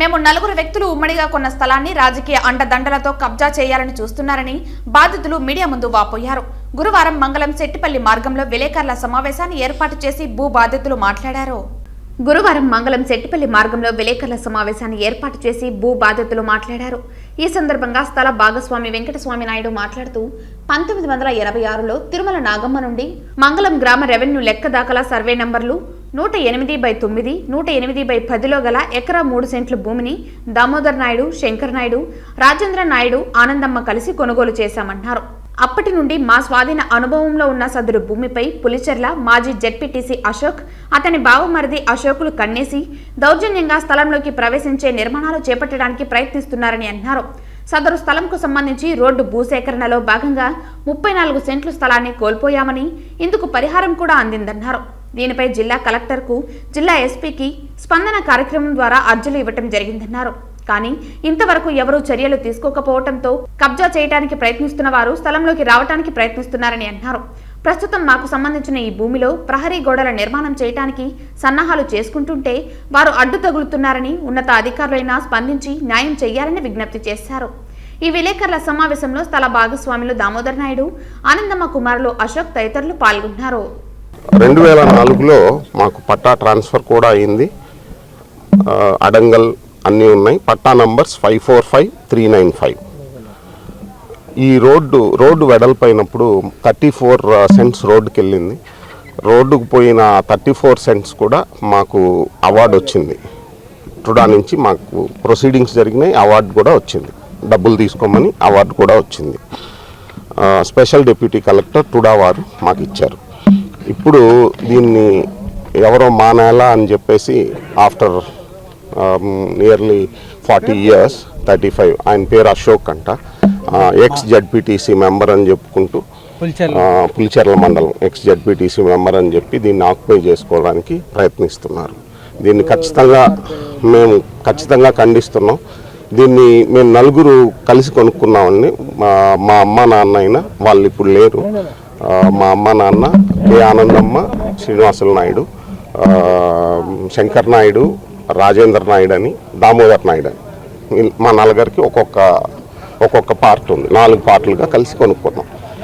మేము నలుగురు వ్యక్తులు ఉమ్మడిగా కొన్న స్థలాన్ని రాజకీయ అండదండలతో కబ్జా చేయాలని చూస్తున్నారని బాధితులు మీడియా ముందు వాపోయారు. గురువారం మంగళం సెట్టిపల్లి మార్గంలో విలేకరుల సమావేశాన్ని ఏర్పాటు చేసి భూ బాధితులు మాట్లాడారు. గురువారం మంగళం సెట్టిపల్లి మార్గంలో విలేకరుల సమావేశాన్ని ఏర్పాటు చేసి భూ బాధితులు మాట్లాడారు. ఈ సందర్భంగా స్థల భాగస్వామి వెంకటస్వామి నాయుడు మాట్లాడుతూ పంతొమ్మిది వందల ఇరవై ఆరులో తిరుమల నాగమ్మ నుండి మంగళం గ్రామ రెవెన్యూ లెక్క దాఖలా సర్వే నంబర్లు నూట ఎనిమిది బై తొమ్మిది నూట ఎనిమిది బై పదిలో గల ఎకరా మూడు సెంట్ల భూమిని దామోదర్ నాయుడు శంకర్ నాయుడు రాజేంద్ర నాయుడు ఆనందమ్మ కలిసి కొనుగోలు చేశామన్నారు. అప్పటి నుండి మా స్వాధీన అనుభవంలో ఉన్న సదరు భూమిపై పులిచెర్ల మాజీ జెడ్పీటీసీ అశోక్ అతని బావమరిది అశోకులు కన్నేసి దౌర్జన్యంగా స్థలంలోకి ప్రవేశించే నిర్మాణాలు చేపట్టడానికి ప్రయత్నిస్తున్నారని అన్నారు. సదరు స్థలంకు సంబంధించి రోడ్డు భూసేకరణలో భాగంగా ముప్పై నాలుగు సెంట్లు స్థలాన్ని కోల్పోయామని ఇందుకు పరిహారం కూడా అందిందన్నారు. దీనిపై జిల్లా కలెక్టర్కు జిల్లా ఎస్పీకి స్పందన కార్యక్రమం ద్వారా అర్జీలు ఇవ్వటం జరిగిందన్నారు. కానీ ఇంతవరకు ఎవరూ చర్యలు తీసుకోకపోవడంతో కబ్జా చేయడానికి ప్రయత్నిస్తున్న వారు స్థలంలోకి రావడానికి ప్రయత్నిస్తున్నారని అన్నారు. ప్రస్తుతం మాకు సంబంధించిన ఈ భూమిలో ప్రహరీ గోడల నిర్మాణం చేయడానికి సన్నాహాలు చేసుకుంటుంటే వారు అడ్డు తగులుతున్నారని ఉన్నత అధికారులైనా స్పందించి న్యాయం చేయాలని విజ్ఞప్తి చేశారు. ఈ విలేకరుల సమావేశంలో స్థల భాగస్వాములు దామోదర్ నాయుడు ఆనందమ్మ కుమారులు అశోక్ తదితరులు పాల్గొన్నారు. రెండు వేల నాలుగులో మాకు పట్టా ట్రాన్స్ఫర్ కూడా అయింది. అడంగల్ అన్నీ ఉన్నాయి. పట్టా numbers five four five three nine five. ఈ రోడ్డు రోడ్డు వెడల్పోయినప్పుడు థర్టీ ఫోర్ సెంట్స్ రోడ్డుకి వెళ్ళింది రోడ్డుకు పోయిన థర్టీ ఫోర్ సెంట్స్ కూడా మాకు అవార్డు వచ్చింది. టుడా నుంచి మాకు ప్రొసీడింగ్స్ జరిగినాయి అవార్డు కూడా వచ్చింది. డబ్బులు తీసుకోమని అవార్డు కూడా వచ్చింది. స్పెషల్ డిప్యూటీ కలెక్టర్ టుడా వారు మాకు ఇచ్చారు. ఇప్పుడు దీన్ని ఎవరో మానేల అని చెప్పేసి after nearly forty years thirty five ఆయన పేరు అశోక్ అంట. ఎక్స్ జడ్పీటీసీ మెంబర్ అని చెప్పుకుంటూ పులిచెర్ల మండలం ఎక్స్ జడ్పీటీసీ మెంబర్ అని చెప్పి దీన్ని ఆక్యుపై చేసుకోవడానికి ప్రయత్నిస్తున్నారు. దీన్ని ఖచ్చితంగా మేము ఖచ్చితంగా ఖండిస్తున్నాం. దీన్ని మేము నలుగురు కలిసి కొనుక్కున్నామండి. మా మా అమ్మ నాన్న అయినా వాళ్ళు ఇప్పుడు లేరు. మా అమ్మ నాన్న కె. ఆనందమ్మ శ్రీనివాసుల నాయుడు శంకర్ నాయుడు రాజేంద్ర నాయుడు అని దామోదర్ నాయుడు అని. మా నలుగురికి ఒక్కొక్క ఒక్కొక్క పార్ట్ ఉంది. నాలుగు పార్ట్లుగా కలిసి కొనుక్కున్నాం.